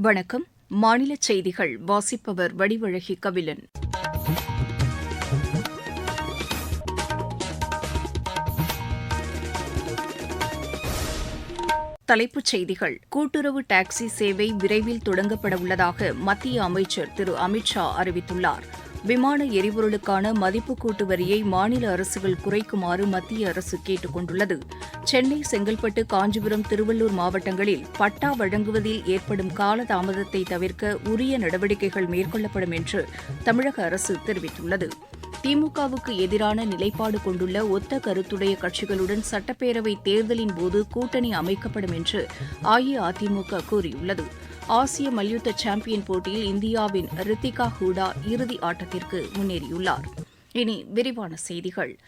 வணக்கம். மாநில செய்திகள். வாசிப்பவர் வடிவழகி கபிலன். தலைப்புச் செய்திகள். கூட்டுறவு டாக்ஸி சேவை விரைவில் தொடங்கப்பட உள்ளதாக மத்திய அமைச்சர் திரு அமித் ஷா அறிவித்துள்ளார். விமான எரிபொருளுக்கான மதிப்பு கூட்டு வரியை மாநில அரசுகள் குறைக்குமாறு மத்திய அரசு கேட்டுக் கொண்டுள்ளது சென்னை செங்கல்பட்டு காஞ்சிபுரம் திருவள்ளூர் மாவட்டங்களில் பட்டா வழங்குவதில் ஏற்படும் காலதாமதத்தை தவிர்க்க உரிய நடவடிக்கைகள் மேற்கொள்ளப்படும் என்று தமிழக அரசு தெரிவித்துள்ளது. திமுகவுக்கு எதிரான நிலைப்பாடு கொண்டுள்ள ஒத்த கருத்துடைய கட்சிகளுடன் சட்டப்பேரவை தேர்தலின் போது கூட்டணி அமைக்கப்படும் என்று அஇஅதிமுக கூறியுள்ளது. ஆசிய மல்யுத்த சாம்பியன் போட்டியில் இந்தியாவின் ரித்திகா ஹூடா இறுதி ஆட்டத்திற்கு முன்னேறியுள்ளார். இனி விரிவான செய்திகள்.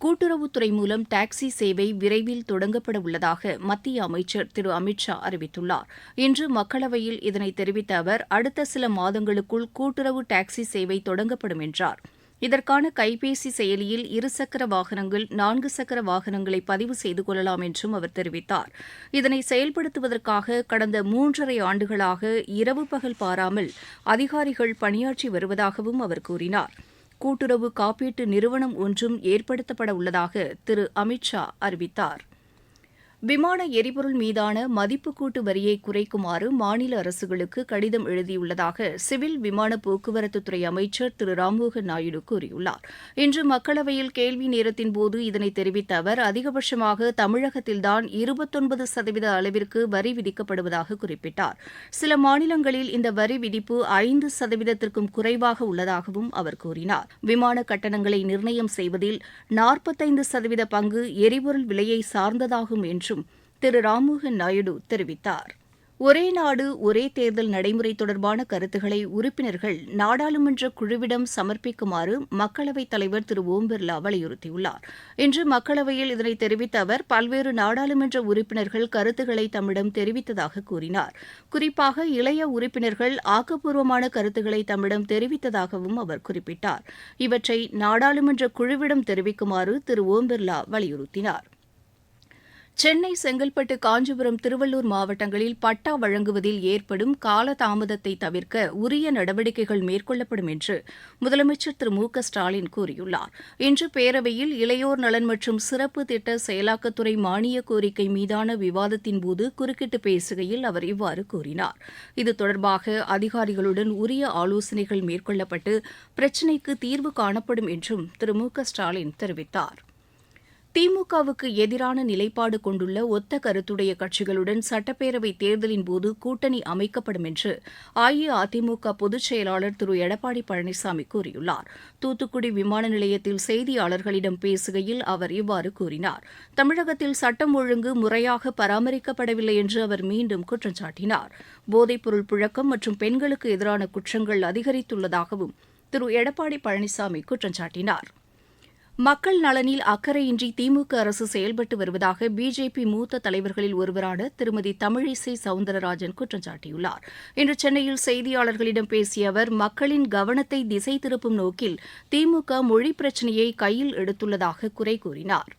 கூட்டுறவுத்துறை மூலம் டாக்ஸி சேவை விரைவில் தொடங்கப்பட உள்ளதாக மத்திய அமைச்சர் திரு அமித்ஷா அறிவித்துள்ளார். இன்று மக்களவையில் இதனை தெரிவித்த அவர் அடுத்த சில மாதங்களுக்குள் கூட்டுறவு டாக்ஸி சேவை தொடங்கப்படும் என்றார். இதற்கான கைபேசி செயலியில் இருசக்கர வாகனங்கள் நான்கு சக்கர வாகனங்களை பதிவு செய்து கொள்ளலாம் என்றும் அவர் தெரிவித்தார். இதனை செயல்படுத்துவதற்காக கடந்த மூன்றரை ஆண்டுகளாக இரவு பகல் பாராமல் அதிகாரிகள் பணியாற்றி வருவதாகவும் அவர் கூறினார். கூட்டுறவு காப்பீட்டு நிறுவனம் ஒன்றும் ஏற்படுத்தப்பட உள்ளதாக திரு அமித் ஷா அறிவித்தார். விமான எரிபொருள் மீதான மதிப்பு கூட்டு வரியை குறைக்குமாறு மாநில அரசுகளுக்கு கடிதம் எழுதியுள்ளதாக சிவில் விமான போக்குவரத்துத்துறை அமைச்சர் திரு ராம்மோகன் நாயுடு கூறியுள்ளார். இன்று மக்களவையில் கேள்வி நேரத்தின் போது இதனை தெரிவித்த அவர் அதிகபட்சமாக தமிழகத்தில்தான் இருபத்தொன்பது சதவீத அளவிற்கு வரி விதிக்கப்படுவதாக குறிப்பிட்டார். சில மாநிலங்களில் இந்த வரி விதிப்பு ஐந்து சதவீதத்திற்கும் குறைவாக உள்ளதாகவும் அவர் கூறினார். விமான கட்டணங்களை நிர்ணயம் செய்வதில் நாற்பத்தைந்து சதவீத பங்கு எரிபொருள் விலையை சார்ந்ததாகும் என்று என்றும் திரு ராம்மோகன் நாயுடு தெரிவித்தார். ஒரே நாடு ஒரே தேர்தல் நடைமுறை தொடர்பான கருத்துக்களை உறுப்பினர்கள் நாடாளுமன்ற குழுவிடம் சமர்ப்பிக்குமாறு மக்களவைத் தலைவர் திரு ஓம் பிர்லா வலியுறுத்தியுள்ளார். இன்று மக்களவையில் இதனை தெரிவித்த அவர் பல்வேறு நாடாளுமன்ற உறுப்பினர்கள் கருத்துக்களை தம்மிடம் தெரிவித்ததாக கூறினார். குறிப்பாக இளைய உறுப்பினர்கள் ஆக்கப்பூர்வமான கருத்துக்களை தம்மிடம் தெரிவித்ததாகவும் அவர் குறிப்பிட்டார். இவற்றை நாடாளுமன்ற குழுவிடம் தெரிவிக்குமாறு திரு ஓம் பிர்லா வலியுறுத்தினார். சென்னை செங்கல்பட்டு காஞ்சிபுரம் திருவள்ளூர் மாவட்டங்களில் பட்டா வழங்குவதில் ஏற்படும் காலதாமதத்தை தவிர்க்க உரிய நடவடிக்கைகள் மேற்கொள்ளப்படும் என்று முதலமைச்சர் திரு மு க ஸ்டாலின் கூறியுள்ளார். இன்று பேரவையில் இளையோர் நலன் மற்றும் சிறப்பு திட்ட செயலாக்கத்துறை மானிய கோரிக்கை மீதான விவாதத்தின்போது குறுக்கிட்டு பேசுகையில் அவர் இவ்வாறு கூறினார். இது தொடர்பாக அதிகாரிகளுடன் உரிய ஆலோசனைகள் மேற்கொள்ளப்பட்டு பிரச்சினைக்கு தீர்வு காணப்படும் என்றும் திரு மு க ஸ்டாலின் தெரிவித்தார். திமுகவுக்கு எதிரான நிலைப்பாடு கொண்டுள்ள ஒத்த கருத்துடைய கட்சிகளுடன் சட்டப்பேரவை தேர்தலின் போது கூட்டணி அமைக்கப்படும் என்று அஇஅதிமுக பொதுச் செயலாளர் திரு. எடப்பாடி பழனிசாமி கூறியுள்ளார். தூத்துக்குடி விமான நிலையத்தில் செய்தியாளர்களிடம் பேசுகையில் அவர் இவ்வாறு கூறினார். தமிழகத்தில் சட்டம் ஒழுங்கு முறையாக பராமரிக்கப்படவில்லை என்று அவர் மீண்டும் குற்றம் சாட்டினார். போதைப்பொருள் புழக்கம் மற்றும் பெண்களுக்கு எதிரான குற்றங்கள் அதிகரித்துள்ளதாகவும் திரு. எடப்பாடி பழனிசாமி குற்றம் சாட்டினார். மக்கள் நலனில் அக்கறையின்றி திமுக அரசு செயல்பட்டு வருவதாக பிஜேபி மூத்த தலைவர்களில் ஒருவரான திருமதி தமிழிசை சவுந்தரராஜன் குற்றம் சாட்டியுள்ளார். இன்று சென்னையில் செய்தியாளர்களிடம் பேசிய அவர் மக்களின் கவனத்தை திசை திருப்பும் நோக்கில் திமுக மொழி பிரச்சினையை கையில் எடுத்துள்ளதாக குறை கூறினார்.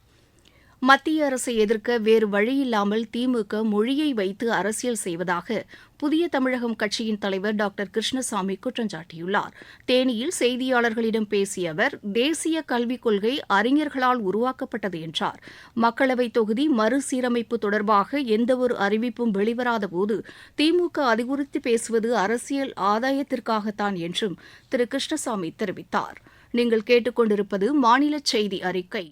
மத்திய அரசை எதிர்க்க வேறு வழியில்லாமல் திமுக மொழியை வைத்து அரசியல் செய்வதாக புதிய தமிழகம் கட்சியின் தலைவர் டாக்டர் கிருஷ்ணசாமி குற்றம் சாட்டியுள்ளார். தேனியில் செய்தியாளர்களிடம் பேசிய அவர் தேசிய கல்விக் கொள்கை அறிஞர்களால் உருவாக்கப்பட்டது என்றார். மக்களவைத் தொகுதி மறுசீரமைப்பு தொடர்பாக எந்தவொரு அறிவிப்பும் வெளிவராத போது திமுக அது குறித்து பேசுவது அரசியல் ஆதாயத்திற்காகத்தான் என்றும் திரு கிருஷ்ணசாமி தெரிவித்தார். நீங்கள் கேட்டுக்கொண்டிருப்பது மாநில செய்தி அறிக்கை.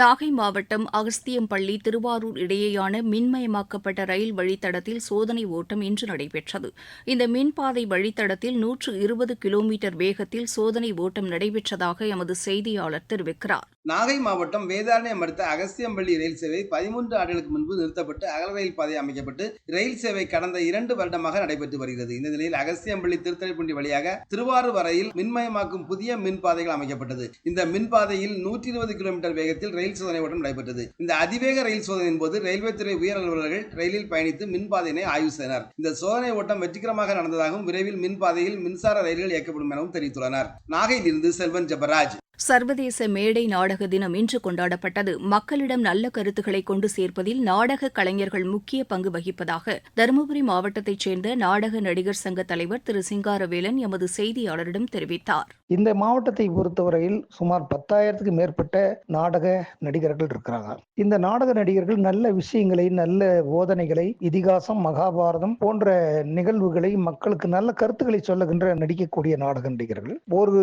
நாகை மாவட்டம் அகஸ்தியம்பள்ளி திருவாரூர் இடையேயான மின்மயமாக்கப்பட்ட ரயில் வழித்தடத்தில் சோதனை ஓட்டம் இன்று நடைபெற்றது. இந்த மின்பாதை வழித்தடத்தில் நூற்று இருபது கிலோமீட்டர் வேகத்தில் சோதனை ஓட்டம் நடைபெற்றதாக எமது செய்தியாளர் தெரிவிக்கிறார். நாகை மாவட்டம் வேதாரண்யம் அடுத்த அகஸ்தியம்பள்ளி ரயில் சேவை பதிமூன்று ஆண்டுகளுக்கு முன்பு நிறுத்தப்பட்டு அகல ரயில் பாதை அமைக்கப்பட்டு ரயில் சேவை கடந்த இரண்டு வருடமாக நடைபெற்று வருகிறது. இந்த நிலையில் அகஸ்தியம்பள்ளி திருத்துறைப்பூண்டி வழியாக திருவாரூர் வரையில் மின்மயமாக்கும் புதிய மின் பாதைகள் அமைக்கப்பட்டது. இந்த மின் பாதையில் நூற்றி இருபது கிலோமீட்டர் வேகத்தில் ரயில் சோதனை ஓட்டம் நடைபெற்றது. இந்த அதிவேக ரயில் சோதனையின் போது ரயில்வே துறை உயர் அலுவலர்கள் ரயிலில் பயணித்து மின் பாதையினை ஆய்வு செய்தனர். இந்த சோதனை ஓட்டம் வெற்றிகரமாக நடந்ததாகவும் விரைவில் மின் பாதையில் மின்சார ரயில்கள் இயக்கப்படும் எனவும் தெரிவித்துள்ளனர். நாகையிலிருந்து செல்வன் ஜபராஜ். சர்வதேச மேடை நாடக தினம் இன்று கொண்டாடப்பட்டது. மக்களிடம் நல்ல கருத்துக்களை கொண்டு சேர்ப்பதில் நாடக கலைஞர்கள் முக்கிய பங்கு வகிப்பதாக தருமபுரி மாவட்டத்தைச் சேர்ந்த நாடக நடிகர் சங்க தலைவர் திரு சிங்காரவேலன் எமது செய்தியாளரிடம் தெரிவித்தார். இந்த மாவட்டத்தை பொறுத்தவரையில் சுமார் பத்தாயிரத்துக்கு மேற்பட்ட நாடக நடிகர்கள் இருக்கிறாங்க. இந்த நாடக நடிகர்கள் நல்ல விஷயங்களை நல்ல போதனைகளை இதிகாசம் மகாபாரதம் போன்ற நிகழ்வுகளை மக்களுக்கு நல்ல கருத்துக்களை சொல்லுகின்ற நடிக்கக்கூடிய நாடக நடிகர்கள். ஒரு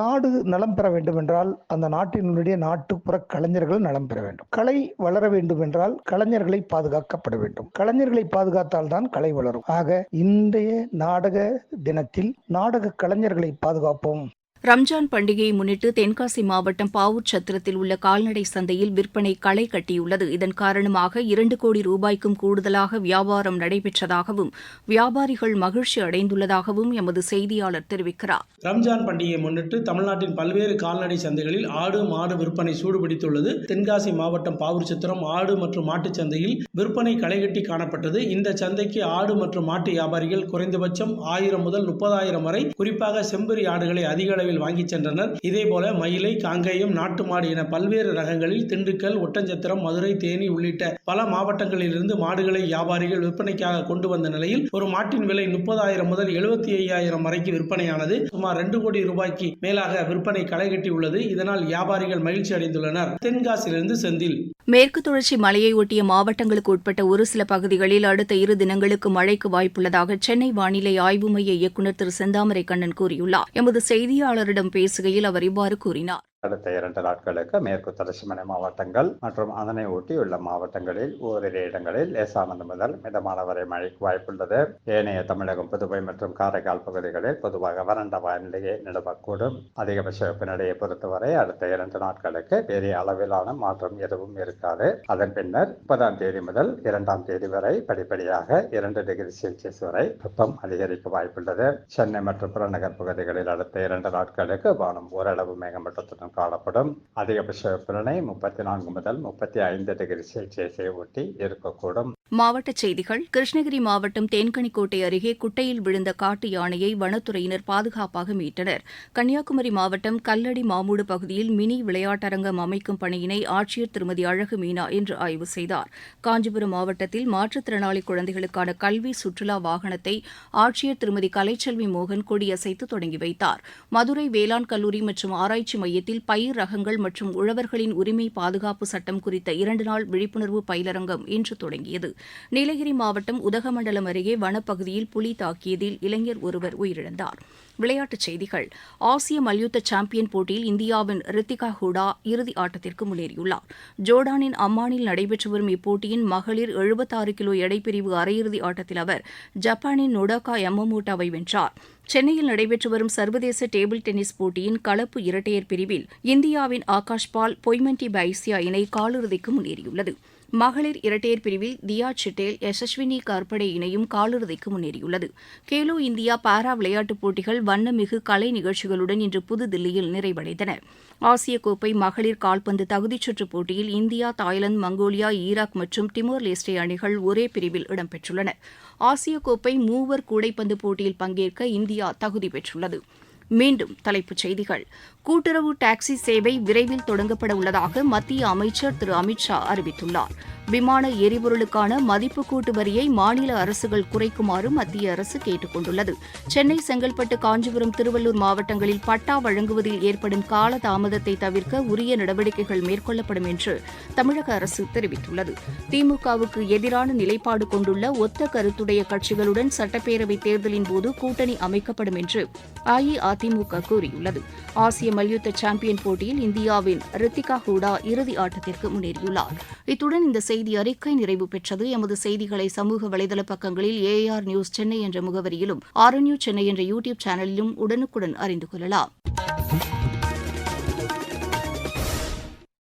நாடு நலம் பெற வேண்டும் என்றால் அந்த நாட்டினுடைய நாட்டுப்புற கலைஞர்கள் நலம் பெற வேண்டும். கலை வளர வேண்டும் என்றால் கலைஞர்களை பாதுகாக்கப்பட வேண்டும். கலைஞர்களை பாதுகாத்தால் தான் கலை வளரும். ஆக இன்றைய நாடக தினத்தில் நாடக கலைஞர்களை பாதுகாப்போம். ரம்ஜான் பண்டிகையை முன்னிட்டு தென்காசி மாவட்டம் பாவூர் சத்திரத்தில் உள்ள கால்நடை சந்தையில் விற்பனை களை கட்டியுள்ளது. இதன் காரணமாக இரண்டு கோடி ரூபாய்க்கும் கூடுதலாக வியாபாரம் நடைபெற்றதாகவும் வியாபாரிகள் மகிழ்ச்சி அடைந்துள்ளதாகவும் எமது செய்தியாளர் தெரிவிக்கிறார். ரம்ஜான் பண்டிகையை முன்னிட்டு தமிழ்நாட்டின் பல்வேறு கால்நடை சந்தைகளில் ஆடு மாடு விற்பனை சூடுபிடித்துள்ளது. தென்காசி மாவட்டம் பாவூர்சத்திரம் ஆடு மற்றும் மாட்டுச் சந்தையில் விற்பனை களைகட்டி காணப்பட்டது. இந்த சந்தைக்கு ஆடு மற்றும் மாட்டு வியாபாரிகள் குறைந்தபட்சம் ஆயிரம் முதல் முப்பதாயிரம் வரை குறிப்பாக செம்பரி ஆடுகளை அதிக அளவில் வாங்கி சென்றனர். இதேபோல மயிலை காங்கேயம் நாட்டு மாடு என பல்வேறு ரகங்களில் திண்டுக்கல் ஒட்டஞ்சத்திரம் மதுரை தேனி உள்ளிட்ட பல மாவட்டங்களிலிருந்து மாடுகளை வியாபாரிகள் விற்பனைக்காக கொண்டு வந்த நிலையில் ஒரு மாட்டின் விலை முப்பதாயிரம் முதல் எழுபத்தி ஐயாயிரம் வரைக்கு விற்பனையானது. சுமார் ரெண்டு கோடி ரூபாய்க்கு மேலாக விற்பனை களைகட்டியுள்ளது இதனால் வியாபாரிகள் மகிழ்ச்சி அடைந்துள்ளனர். தென்காசியிலிருந்து செந்தில். மேற்கு தொடர்ச்சி மலையை ஒட்டிய மாவட்டங்களுக்கு உட்பட்ட ஒரு சில பகுதிகளில் அடுத்த இரு தினங்களுக்கு மழைக்கு வாய்ப்புள்ளதாக சென்னை வானிலை ஆய்வு மைய இயக்குநர் திரு செந்தாமரை கண்ணன் கூறியுள்ளார். எமது செய்தியாளர் செய்தியாளரிடம் பேசுகையில் அவர் இவ்வாறு கூறினார். அடுத்த இரண்டு நாட்களுக்கு மேற்கு தொடர்ச்சி மலை மாவட்டங்கள் மற்றும் அதனை ஒட்டியுள்ள மாவட்டங்களில் ஓரிரு இடங்களில் லேசானது முதல் மிதமான வரை மழைக்கு வாய்ப்புள்ளது. ஏனைய தமிழகம் புதுவை மற்றும் காரைக்கால் பகுதிகளில் பொதுவாக வறண்ட வானிலையை நிலவக்கூடும். அதிகபட்ச வெப்பநிலையை பொறுத்தவரை அடுத்த இரண்டு நாட்களுக்கு பெரிய அளவிலான மாற்றம் எதுவும் இருக்காது. அதன் பின்னர் முப்பதாம் தேதி முதல் இரண்டாம் தேதி வரை படிப்படியாக இரண்டு டிகிரி செல்சியஸ் வரை வெப்பம் அதிகரிக்க வாய்ப்புள்ளது. சென்னை மற்றும் புறநகர் பகுதிகளில் அடுத்த இரண்டு நாட்களுக்கு வானம் ஓரளவு மேகமட்டத்துடன் காணப்படும் அதிகபட்ச வெப்பநிலை முப்பத்தி நான்கு முதல் முப்பத்தி ஐந்து டிகிரி செல்சியஸை ஒட்டி இருக்கக்கூடும். மாவட்டச் செய்திகள். கிருஷ்ணகிரி மாவட்டம் தேன்கனிக்கோட்டை அருகே குட்டையில் விழுந்த காட்டு யானையை வனத்துறையினர் பாதுகாப்பாக மீட்டனர். கன்னியாகுமரி மாவட்டம் கல்லடி மாமூடு பகுதியில் மினி விளையாட்டரங்கம் அமைக்கும் பணியினை ஆட்சியர் திருமதி அழகு மீனா இன்று ஆய்வு செய்தார். காஞ்சிபுரம் மாவட்டத்தில் மாற்றுத்திறனாளி குழந்தைகளுக்கான கல்வி சுற்றுலா வாகனத்தை ஆட்சியர் திருமதி கலைச்செல்வி மோகன் கொடியசைத்து தொடங்கி வைத்தார். மதுரை வேளாண் கல்லூரி மற்றும் ஆராய்ச்சி மையத்தில் பயிர் ரகங்கள் மற்றும் உழவர்களின் உரிமை பாதுகாப்பு சட்டம் குறித்த இரண்டு நாள் விழிப்புணர்வு பயிலரங்கம் இன்று தொடங்கியது. நீலகிரி மாவட்டம் உதகமண்டலம் அருகே வனப்பகுதியில் புலி தாக்கியதில் இளைஞர் ஒருவர் உயிரிழந்தார். விளையாட்டுச் செய்திகள். ஆசிய மல்யுத்த சாம்பியன் போட்டியில் இந்தியாவின் ரித்திகா ஹூடா இறுதி ஆட்டத்திற்கு முன்னேறியுள்ளார். ஜோர்டானின் அம்மானில் நடைபெற்று வரும் இப்போட்டியின் மகளிர் எழுபத்தாறு கிலோ எடைப்பிரிவு அரையிறுதி ஆட்டத்தில் அவர் ஜப்பானின் நொடாகா எம்மமூட்டாவை வென்றார். சென்னையில் நடைபெற்று வரும் சர்வதேச டேபிள் டென்னிஸ் போட்டியின் கலப்பு இரட்டையர் பிரிவில் இந்தியாவின் ஆகாஷ் பால் பொய்மன்டி பைசியா இணை காலிறுதிக்கு முன்னேறியுள்ளது. மகளிர் இரட்டையர் பிரிவில் தியா சிட்டேல் யசஸ்வினி கார்படே இணையும் காலிறுதிக்கு முன்னேறியுள்ளது. கேலோ இந்தியா பாரா விளையாட்டுப் போட்டிகள் வண்ணமிகு கலை நிகழ்ச்சிகளுடன் இன்று புதுதில்லியில் நிறைவடைந்தன. ஆசிய கோப்பை மகளிர் கால்பந்து தகுதிச் சுற்றுப் போட்டியில் இந்தியா தாய்லாந்து மங்கோலியா ஈராக் மற்றும் டிமோர் லேஸ்டே அணிகள் ஒரே பிரிவில் இடம்பெற்றுள்ளன. ஆசிய கோப்பை மூவர் கூடைப்பந்து போட்டியில் பங்கேற்க இந்தியா தகுதி பெற்றுள்ளது. மீண்டும் தலைப்புச் செய்திகள். கூட்டுறவு டாக்ஸி சேவை விரைவில் தொடங்கப்பட உள்ளதாக மத்திய அமைச்சர் திரு அமித்ஷா அறிவித்துள்ளார். விமான எரிபொருளுக்கான மதிப்பு கூட்டு வரியை மாநில அரசுகள் குறைக்குமாறு மத்திய அரசு கேட்டுக் கொண்டுள்ளது. சென்னை செங்கல்பட்டு காஞ்சிபுரம் திருவள்ளூர் மாவட்டங்களில் பட்டா வழங்குவதில் ஏற்படும் கால தாமதத்தை தவிர்க்க உரிய நடவடிக்கைகள் மேற்கொள்ளப்படும் என்று தமிழக அரசு தெரிவித்துள்ளது. திமுகவுக்கு எதிரான நிலைப்பாடு கொண்டுள்ள ஒத்த கருத்துடைய கட்சிகளுடன் சட்டப்பேரவைத் தேர்தலின் போது கூட்டணி அமைக்கப்படும் என்று அஇஅதிமுக அதிமுக கூறியுள்ளது. ஆசிய மல்யுத்த சாம்பியன் போட்டியில் இந்தியாவின் ரித்திகா ஹூடா இறுதி ஆட்டத்திற்கு முன்னேறியுள்ளார். இத்துடன் இந்த செய்தி அறிக்கை நிறைவு பெற்றது. எமது செய்திகளை சமூக வலைதள பக்கங்களில் ஏஆர் நியூஸ் சென்னை என்ற முகவரியிலும் ஆர்என்யூ சென்னை என்ற யூடியூப் சேனலிலும் உடனுக்குடன் அறிந்து கொள்ளலாம்.